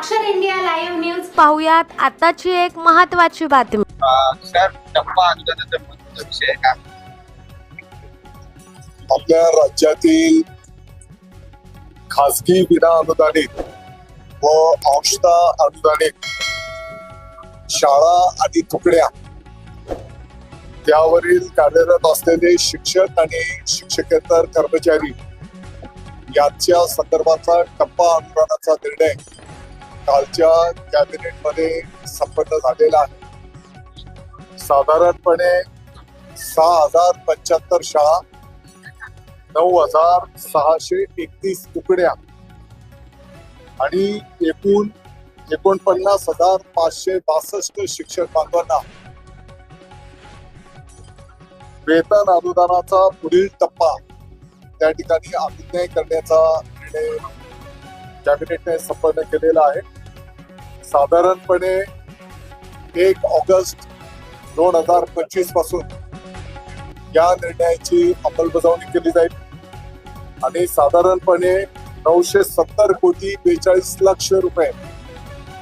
साक्षर India live news. पाहुयात आताची एक महत्वाची बातमी. सर टप्पा अनुदानाचा महत्त्वाचा विषय आहे? का आपल्या राज्यातील खासगी विना अनुदानित व अंशतः अनुदानित शाळा आणि तुकड्या त्यावरील कार्यरत असलेले शिक्षक आणि शिक्षकेतर कर्मचारी यांच्या संदर्भाचा टप्पा अनुदानाचा निर्णय कालच्या कॅबिनेटमध्ये संपन्न झालेला आहे. साधारणपणे सहा हजार पंच्याहत्तर शाळा नऊ हजार सहाशे एकतीस तुकड्या आणि एकूण एकोणपन्नास हजार पाचशे बासष्ट शिक्षक बांधवांना वेतन अनुदानाचा पुढील टप्पा त्या ठिकाणी अभिनय करण्याचा निर्णय कॅबिनेटने संपन्न केलेला आहे. साधारणपणे एक ऑगस्ट दोन हजार पंचवीसपासून या निर्णयाची अंमलबजावणी केली जाईल. आणि साधारणपणे नऊशे सत्तर कोटी बेचाळीस लक्ष रुपये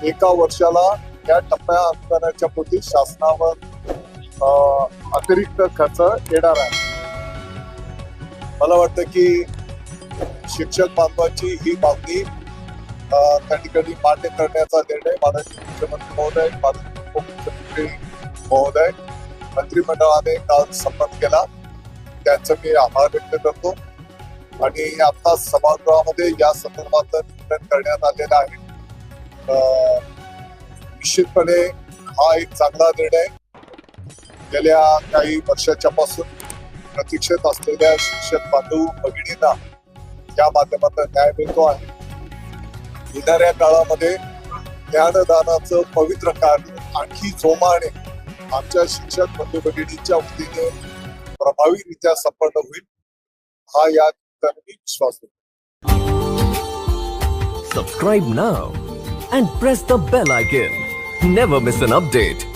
एका वर्षाला या टप्प्या अनुदानाच्या पोटी शासनावर अतिरिक्त खर्च येणार आहे. मला वाटतं की शिक्षक बांधवांची ही मागणी त्या ठिकाणी मान्य करण्याचा निर्णय माननीय मुख्यमंत्री महोदय माननीय उपमुख्यमंत्री महोदय मंत्रिमंडळाने काल संमत केला. त्यांचं मी आभार व्यक्त करतो. आणि आता सभागृहामध्ये या संदर्भात निर्णय करण्यात आलेलं आहे. निश्चितपणे हा एक चांगला निर्णय. गेल्या काही वर्षाच्या पासून प्रतीक्षेत असलेल्या शिक्षक बांधव भगिनींना या माध्यमातून न्याय मिळतो आहे. येणाऱ्या काळामध्ये ज्ञानदानाचं पवित्र कार्य आणखी जोमाने आमच्या शिक्षक बंधू भगिनींच्या वतीने प्रभावीरित्या संपन्न होईल हा या विश्वास देतो Subscribe and press the bell bell icon. Never miss update.